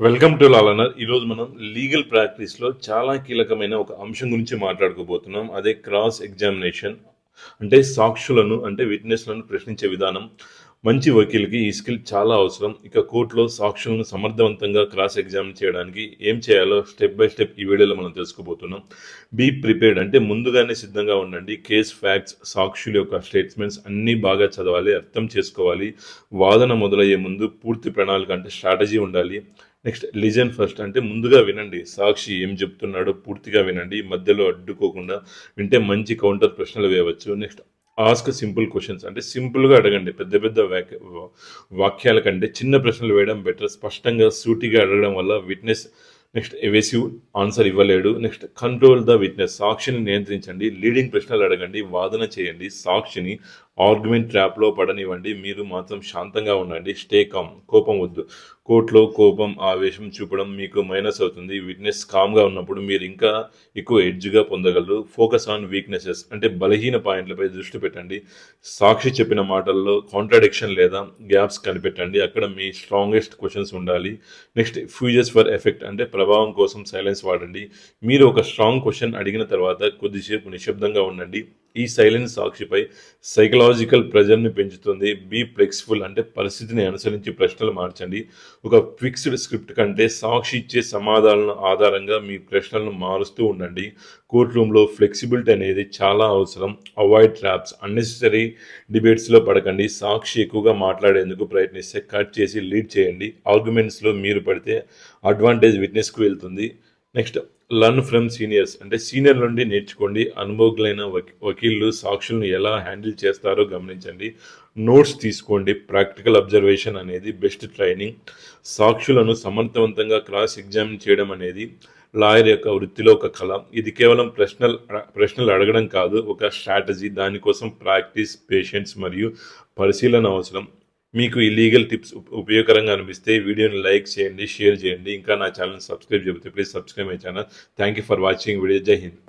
Welcome to లాలనర్ ఈరోజు మనం legal ప్రాక్టీస్లో చాలా కీలకమైన ఒక అంశం గురించి మాట్లాడుకోబోతున్నాం. అదే క్రాస్ ఎగ్జామినేషన్ అంటే సాక్షులను అంటే విట్నెస్లను ప్రశ్నించే విధానం. మంచి వకీల్కి ఈ స్కిల్ చాలా అవసరం. ఇక కోర్టులో సాక్షులను సమర్థవంతంగా క్రాస్ ఎగ్జామిన్ చేయడానికి ఏం చేయాలో స్టెప్ బై స్టెప్ ఈ వీడియోలో మనం తెలుసుకోబోతున్నాం. బీ ప్రిపేర్డ్ అంటే ముందుగానే సిద్ధంగా ఉండండి. కేస్ ఫ్యాక్ట్స్ సాక్షుల యొక్క స్టేట్మెంట్స్ అన్నీ బాగా చదవాలి అర్థం చేసుకోవాలి. వాదన మొదలయ్యే ముందు పూర్తి ప్రణాళిక అంటే స్ట్రాటజీ ఉండాలి. నెక్స్ట్ లిజన్ ఫస్ట్ అంటే ముందుగా వినండి. సాక్షి ఏం చెప్తున్నాడో పూర్తిగా వినండి. మధ్యలో అడ్డుకోకుండా వింటే మంచి కౌంటర్ ప్రశ్నలు వేయవచ్చు. నెక్స్ట్ ఆస్క్ సింపుల్ క్వశ్చన్స్ అంటే సింపుల్గా అడగండి. పెద్ద పెద్ద వాక్య వాక్యాల కంటే చిన్న ప్రశ్నలు వేయడం బెటర్ స్పష్టంగా సూటిగా అడగడం వల్ల విట్నెస్ నెక్స్ట్ ఎవెసివ్ ఆన్సర్ ఇవ్వలేడు. నెక్స్ట్ కంట్రోల్ ద విట్నెస్ సాక్షిని నియంత్రించండి. లీడింగ్ ప్రశ్నలు అడగండి. వాదన చేయండి. సాక్షిని ఆర్గ్యుమెంట్ ట్రాప్లో పడనివ్వండి మీరు మాత్రం శాంతంగా ఉండండి. స్టే కామ్ కోపం వద్దు. కోర్టులో కోపం ఆవేశం చూపడం మీకు మైనస్ అవుతుంది. విట్నెస్ కామ్గా ఉన్నప్పుడు మీరు ఇంకా ఎక్కువ ఎడ్జ్గా పొందగలరు. ఫోకస్ ఆన్ వీక్నెసెస్ అంటే బలహీన పాయింట్లపై దృష్టి పెట్టండి. సాక్షి చెప్పిన మాటల్లో కాంట్రాడిక్షన్ లేదా గ్యాప్స్ కనిపెట్టండి. అక్కడ మీ స్ట్రాంగెస్ట్ క్వశ్చన్స్ ఉండాలి. నెక్స్ట్ ఫ్యూజర్స్ ఫర్ ఎఫెక్ట్ అంటే ప్రభావం కోసం సైలెన్స్ వాడండి. మీరు ఒక స్ట్రాంగ్ క్వశ్చన్ అడిగిన తర్వాత కొద్దిసేపు నిశ్శబ్దంగా ఉండండి. ఈ సైలెన్స్ సాక్షిపై సైకలాజికల్ ప్రెజర్ని పెంచుతుంది. బీ ఫ్లెక్సిబుల్ అంటే పరిస్థితిని అనుసరించి ప్రశ్నలు మార్చండి. ఒక ఫిక్స్డ్ స్క్రిప్ట్ కంటే సాక్షి ఇచ్చే సమాధానాల ఆధారంగా మీ ప్రశ్నలను మారుస్తూ ఉండండి. కోర్ట్ రూమ్లో ఫ్లెక్సిబిలిటీ అనేది చాలా అవసరం. అవాయిడ్ ట్రాప్స్ అన్నెసెసరీ డిబేట్స్లో పడకండి. సాక్షి ఎక్కువగా మాట్లాడేందుకు ప్రయత్నిస్తే కట్ చేసి లీడ్ చేయండి. ఆర్గ్యుమెంట్స్లో మీరు పడితే అడ్వాంటేజ్ విట్నెస్కు వెళ్తుంది. నెక్స్ట్ లర్న్ ఫ్రమ్ సీనియర్స్ అంటే సీనియర్ నుండి నేర్చుకోండి. అనుభవజ్ఞులైన వకీళ్ళు సాక్షులను ఎలా హ్యాండిల్ చేస్తారో గమనించండి. నోట్స్ తీసుకోండి. ప్రాక్టికల్ అబ్జర్వేషన్ అనేది బెస్ట్ ట్రైనింగ్ సాక్షులను సమర్థవంతంగా క్రాస్ ఎగ్జామిన్ చేయడం అనేది లాయర్ యొక్క వృత్తిలో ఒక కళ. ఇది కేవలం ప్రశ్నలు ప్రశ్నలు అడగడం కాదు. ఒక స్ట్రాటజీ దానికోసం ప్రాక్టీస్ పేషెన్స్ మరియు పరిశీలన అవసరం. మీకు ఈ లీగల్ టిప్స్ ఉపయోగకరంగా అనిపిస్తే వీడియోని లైక్ చేయండి షేర్ చేయండి. ఇంకా నా ఛానల్ సబ్స్క్రైబ్ చెబితే please subscribe my channel. Thank you for watching. Video Jai Hind.